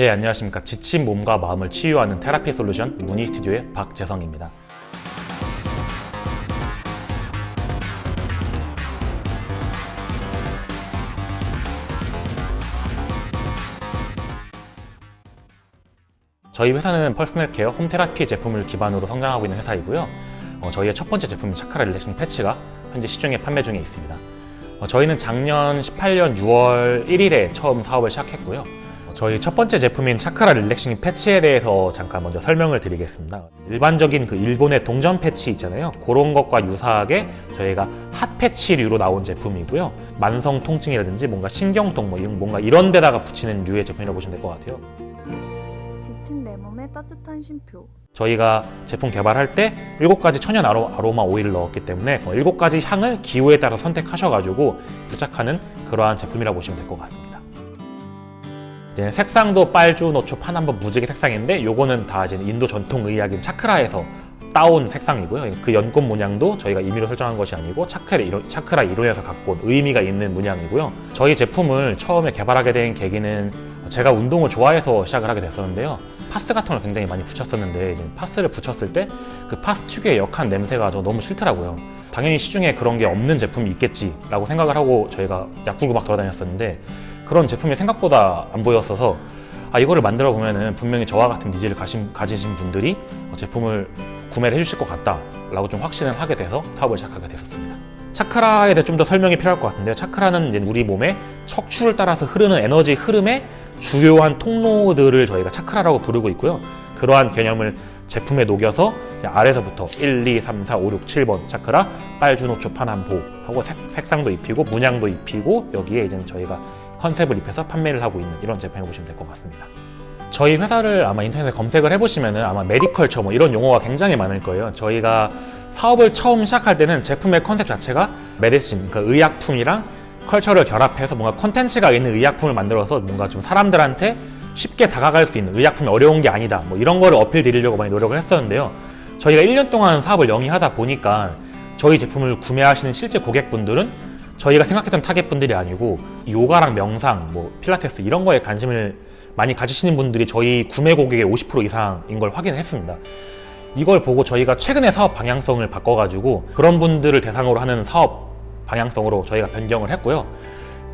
예, 안녕하십니까. 지친 몸과 마음을 치유하는 테라피 솔루션 무니 스튜디오의 박재성입니다. 저희 회사는 퍼스널 케어 홈테라피 제품을 기반으로 성장하고 있는 회사이고요. 어, 저희의 첫 번째 제품 차크라 릴렉싱 패치가 현재 시중에 판매 중에 있습니다. 어, 저희는 작년 18년 6월 1일에 처음 사업을 시작했고요. 어, 저희 첫 번째 제품인 차크라 릴렉싱 패치에 대해서 잠깐 먼저 설명을 드리겠습니다. 일반적인 그 일본의 동전 패치 있잖아요. 그런 것과 유사하게 저희가 핫 패치류로 나온 제품이고요. 만성 통증이라든지 뭔가 신경통 뭐 이런 뭔가 이런 데다가 붙이는 류의 제품이라고 보시면 될 것 같아요. 지친 내 몸에 따뜻한 쉼표. 저희가 제품 개발할 때 7가지 천연 아로, 아로마 오일을 넣었기 때문에 7가지 향을 기호에 따라 선택하셔가지고 부착하는 그러한 제품이라고 보시면 될 것 같습니다. 이제 색상도 빨주, 노초, 파남보, 무지개 색상인데 요거는 다 이제 인도 전통 의학인 차크라에서 따온 색상이고요. 그 연꽃 문양도 저희가 임의로 설정한 것이 아니고 차크라 이론, 차크라 이론에서 갖고 온 의미가 있는 문양이고요. 저희 제품을 처음에 개발하게 된 계기는 제가 운동을 좋아해서 시작을 하게 됐었는데요. 파스 같은 걸 굉장히 많이 붙였었는데 파스를 붙였을 때 그 파스 특유의 역한 냄새가 저 너무 싫더라고요. 당연히 시중에 그런 게 없는 제품이 있겠지라고 생각을 하고 저희가 약국을 막 돌아다녔었는데 그런 제품이 생각보다 안 보였어서 아 이거를 만들어 보면은 분명히 저와 같은 니즈를 가신, 가지신 분들이 제품을 구매를 해주실 것 같다라고 좀 확신을 하게 돼서 사업을 시작하게 됐었습니다. 차크라에 대해 좀 더 설명이 필요할 것 같은데요. 차크라는 우리 몸의 척추를 따라서 흐르는 에너지 흐름의 주요한 통로들을 저희가 차크라라고 부르고 있고요. 그러한 개념을 제품에 녹여서 아래서부터 1, 2, 3, 4, 5, 6, 7번 차크라 빨주노초 파남보 하고 색, 색상도 입히고 문양도 입히고 여기에 이제 저희가 컨셉을 입혀서 판매를 하고 있는 이런 제품을 보시면 될 것 같습니다. 저희 회사를 아마 인터넷에 검색을 해보시면은 아마 메디컬처 뭐 이런 용어가 굉장히 많을 거예요. 저희가 사업을 처음 시작할 때는 제품의 컨셉 자체가 메디신, 그 의약품이랑 컬처를 결합해서 뭔가 콘텐츠가 있는 의약품을 만들어서 뭔가 좀 사람들한테 쉽게 다가갈 수 있는 의약품이 어려운 게 아니다. 뭐 이런 거를 어필 드리려고 많이 노력을 했었는데요. 저희가 1년 동안 사업을 영위하다 보니까 저희 제품을 구매하시는 실제 고객분들은 저희가 생각했던 타겟분들이 아니고 요가랑 명상, 뭐 필라테스 이런 거에 관심을 많이 가지시는 분들이 저희 구매 고객의 50% 이상인 걸 확인했습니다. 이걸 보고 저희가 최근에 사업 방향성을 바꿔가지고 그런 분들을 대상으로 하는 사업 방향성으로 저희가 변경을 했고요.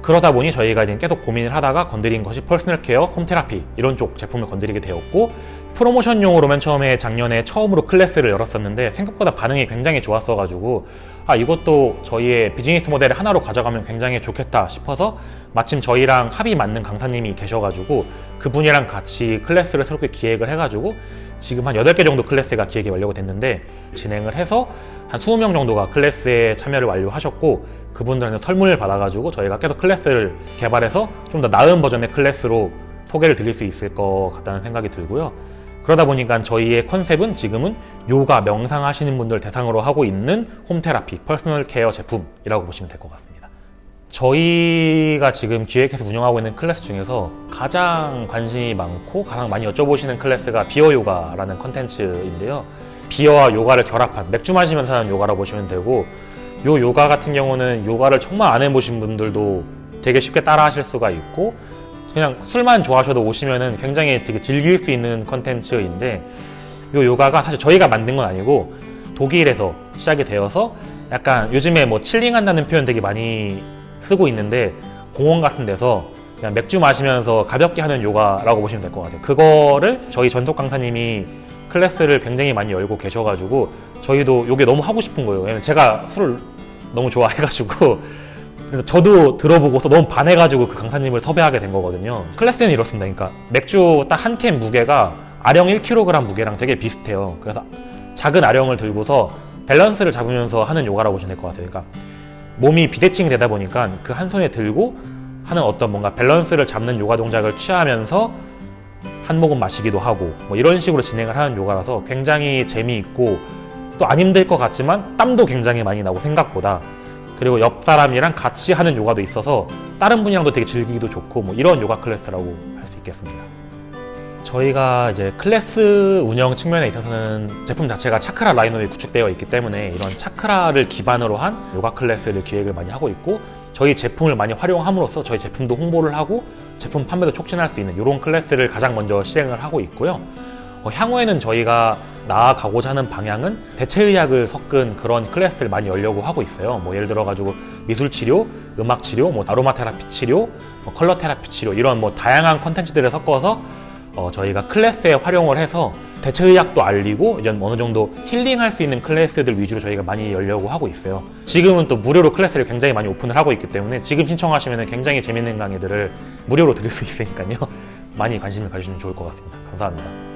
그러다 보니 저희가 계속 고민을 하다가 건드린 것이 퍼스널 케어, 홈 테라피 이런 쪽 제품을 건드리게 되었고 프로모션용으로 맨 처음에 작년에 처음으로 클래스를 열었었는데 생각보다 반응이 굉장히 좋았어가지고 아 이것도 저희의 비즈니스 모델의 하나로 가져가면 굉장히 좋겠다 싶어서 마침 저희랑 합이 맞는 강사님이 계셔가지고 그분이랑 같이 클래스를 새롭게 기획을 해가지고 지금 한 8개 정도 클래스가 기획이 완료가 됐는데 진행을 해서 한 20명 정도가 클래스에 참여를 완료하셨고 그분들한테 설문을 받아가지고 저희가 계속 클래스를 개발해서 좀 더 나은 버전의 클래스로 소개를 드릴 수 있을 것 같다는 생각이 들고요. 그러다 보니까 저희의 컨셉은 지금은 요가, 명상 하시는 분들 대상으로 하고 있는 홈테라피, 퍼스널 케어 제품이라고 보시면 될 것 같습니다. 저희가 지금 기획해서 운영하고 있는 클래스 중에서 가장 관심이 많고 가장 많이 여쭤보시는 클래스가 비어 요가라는 컨텐츠인데요. 비어와 요가를 결합한 맥주 마시면서 하는 요가라고 보시면 되고 요 요가 같은 경우는 요가를 정말 안 해보신 분들도 되게 쉽게 따라 하실 수가 있고 그냥 술만 좋아하셔도 오시면은 굉장히 되게 즐길 수 있는 컨텐츠인데 요 요가가 사실 저희가 만든 건 아니고 독일에서 시작이 되어서 약간 요즘에 뭐 칠링한다는 표현 되게 많이 쓰고 있는데 공원 같은 데서 그냥 맥주 마시면서 가볍게 하는 요가라고 보시면 될 것 같아요. 그거를 저희 전속 강사님이 클래스를 굉장히 많이 열고 계셔가지고 저희도 요게 너무 하고 싶은 거예요. 왜냐면 제가 술을 너무 좋아해가지고 그래서 저도 들어보고서 너무 반해가지고 그 강사님을 섭외하게 된 거거든요. 클래스는 이렇습니다. 그러니까 맥주 딱 한 캔 무게가 아령 1kg 무게랑 되게 비슷해요. 그래서 작은 아령을 들고서 밸런스를 잡으면서 하는 요가라고 보시면 될 것 같아요. 그러니까 몸이 비대칭이 되다 보니까 그 한 손에 들고 하는 어떤 뭔가 밸런스를 잡는 요가 동작을 취하면서 한 모금 마시기도 하고 뭐 이런 식으로 진행을 하는 요가라서 굉장히 재미있고 또 안 힘들 것 같지만 땀도 굉장히 많이 나고 생각보다 그리고 옆 사람이랑 같이 하는 요가도 있어서 다른 분이랑도 되게 즐기기도 좋고 뭐 이런 요가 클래스라고 할 수 있겠습니다. 저희가 이제 클래스 운영 측면에 있어서는 제품 자체가 차크라 라인업이 구축되어 있기 때문에 이런 차크라를 기반으로 한 요가 클래스를 기획을 많이 하고 있고 저희 제품을 많이 활용함으로써 저희 제품도 홍보를 하고 제품 판매도 촉진할 수 있는 이런 클래스를 가장 먼저 시행을 하고 있고요. 어, 향후에는 저희가 나아가고자 하는 방향은 대체의학을 섞은 그런 클래스를 많이 열려고 하고 있어요. 뭐 예를 들어 가지고 미술 치료, 음악 치료, 뭐 아로마 테라피 치료, 뭐 컬러 테라피 치료 이런 뭐 다양한 컨텐츠들을 섞어서 어, 저희가 클래스에 활용을 해서 대체의학도 알리고 이제 어느 정도 힐링할 수 있는 클래스들 위주로 저희가 많이 열려고 하고 있어요. 지금은 또 무료로 클래스를 굉장히 많이 오픈을 하고 있기 때문에 지금 신청하시면 굉장히 재밌는 강의들을 무료로 들을 수 있으니까요. 많이 관심을 가주시면 좋을 것 같습니다. 감사합니다.